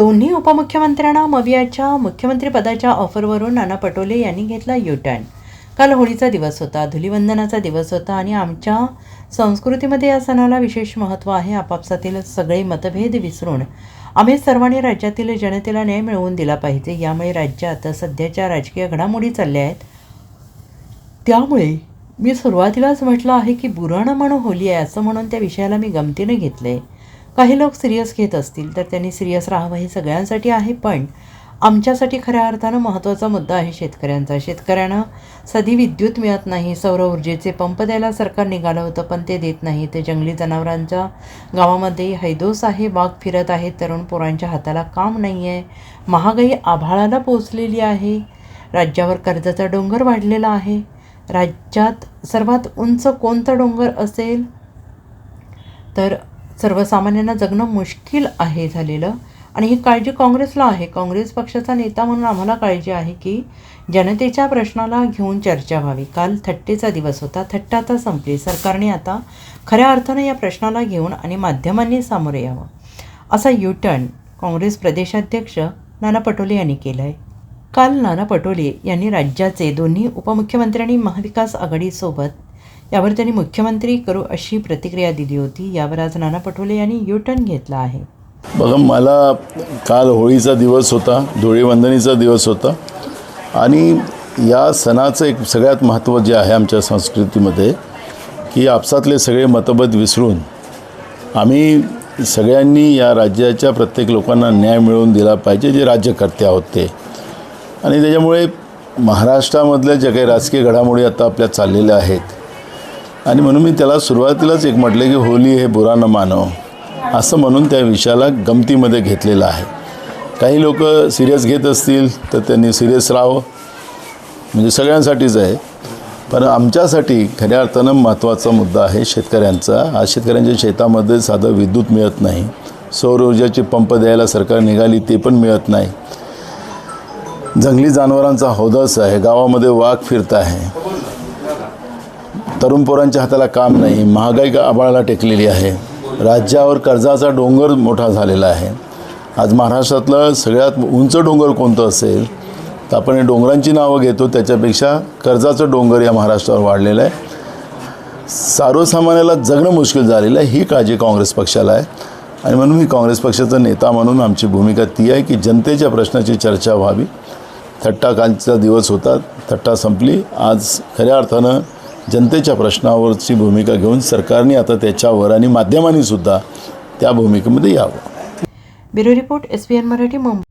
दोन्ही उपमुख्यमंत्र्यांना मवियाच्या मुख्यमंत्रीपदाच्या ऑफरवरून नाना पटोले यांनी घेतला युटर्न. काल होळीचा दिवस होता धुलिवंदनाचा दिवस होता आणि आमच्या संस्कृतीमध्ये या सणाला विशेष महत्त्व आहे. आपापसातील सगळे मतभेद विसरून आम्ही सर्वांनी राज्यातील जनतेला न्याय मिळवून दिला पाहिजे. यामुळे राज्यात सध्याच्या राजकीय घडामोडी चालल्या आहेत. त्यामुळे मी सुरुवातीलाच म्हटलं आहे की बुराणं म्हणून होली आहे असं म्हणून त्या विषयाला मी गमतीने घेतले काही लोक सिरियस घेत असतील तर त्यांनी सिरियस राहावं हे सगळ्यांसाठी आहे पण आमच्यासाठी खऱ्या अर्थानं महत्त्वाचा मुद्दा आहे शेतकऱ्यांचा. शेतकऱ्यांना सधी विद्युत मिळत नाही सौर ऊर्जेचे पंप द्यायला सरकार निघालं होतं पण ते देत नाही. ते जंगली जनावरांच्या गावामध्ये हैदोस आहे वाघ फिरत आहे तरुण पोरांच्या हाताला काम नाही आहे महागाई आभाळाला पोचलेली आहे. राज्यावर कर्जाचा डोंगर वाढलेला आहे. राज्यात सर्वात उंच कोणतं डोंगर असेल? तर सर्वसामान्यांना जगणं मुश्किल आहे झालेलं. आणि ही काळजी काँग्रेसला आहे. काँग्रेस पक्षाचा नेता म्हणून आम्हाला काळजी आहे की जनतेच्या प्रश्नाला घेऊन चर्चा व्हावी. काल थट्टेचा दिवस होता. थट्टा आता संपली. सरकारने आता खऱ्या अर्थानं या प्रश्नाला घेऊन आणि माध्यमांनी सामोरे यावं. असा युटर्न काँग्रेस प्रदेशाध्यक्ष नाना पटोले यांनी केला आहे काल नाना पटोले यांनी राज्याचे दोन्ही उपमुख्यमंत्री आणि महाविकास आघाडीसोबत यावर त्यांनी मुख्यमंत्री करू अशी प्रतिक्रिया दिली होती. यावर आज नाना पटोले यांनी युटर्न घेतला आहे. बघा मला काल होळीचा दिवस होता धुळीवंदनीचा दिवस होता. आणि या सणाचं एक सगळ्यात महत्त्व जे आहे आमच्या संस्कृतीमध्ये की आपसातले सगळे मतभेद विसरून आम्ही सगळ्यांनी या राज्याच्या प्रत्येक लोकांना न्याय मिळवून दिला पाहिजे जे राज्यकर्ते आहोत ते. आणि त्याच्यामुळे महाराष्ट्रामधल्या ज्या काही राजकीय घडामोडी आता आपल्या चाललेल्या आहेत आणि म्हणून मी त्याला सुरुवातीलाच एक म्हटलं की होली हे बुरा न मानव. असं म्हणून त्या विषयाला गमतीमध्ये घेतलेलं आहे. काही लोक सिरियस घेत असतील तर त्यांनी सिरियस राहावं. म्हणजे सगळ्यांसाठीच आहे. पण आमच्यासाठी खऱ्या अर्थानं महत्त्वाचा मुद्दा आहे शेतकऱ्यांचा. आज शेतकऱ्यांच्या शेतामध्ये साधं विद्युत मिळत नाही. सौर ऊर्जाचे पंप द्यायला सरकार निघाली ते पण मिळत नाही. जंगली जनावरांचा हौदस आहे. गावामध्ये वाघ फिरत आहे. तरुण पोरांच्या हाताला काम नाही महागाई का आबाळाला टेकलेली आहे? राज्यावर कर्जाचा डोंगर मोठा झालेला आहे. आज महाराष्ट्रातलं सगळ्यात उंच डोंगर कोणतं असेल? तर आपण हे डोंगरांची नावं घेतो. त्याच्यापेक्षा कर्जाचं डोंगर या महाराष्ट्रावर वाढलेलं आहे. सर्वसामान्याला जगणं मुश्किल झालेलं आहे. ही काळजी काँग्रेस पक्षाला आहे. आणि म्हणून मी काँग्रेस पक्षाचा नेता म्हणून आमची भूमिका ती आहे की जनतेच्या प्रश्नाची चर्चा व्हावी. थट्टा कालचा दिवस होता. थट्टा संपली. आज खऱ्या अर्थानं जनतेच्या प्रश्नावरची भूमिका घेऊन सरकारने आता त्याच्यावर आणि माध्यमांनी सुद्धा त्या भूमिकेमध्ये यावं. Bureau report S B N Marathi Mumbai.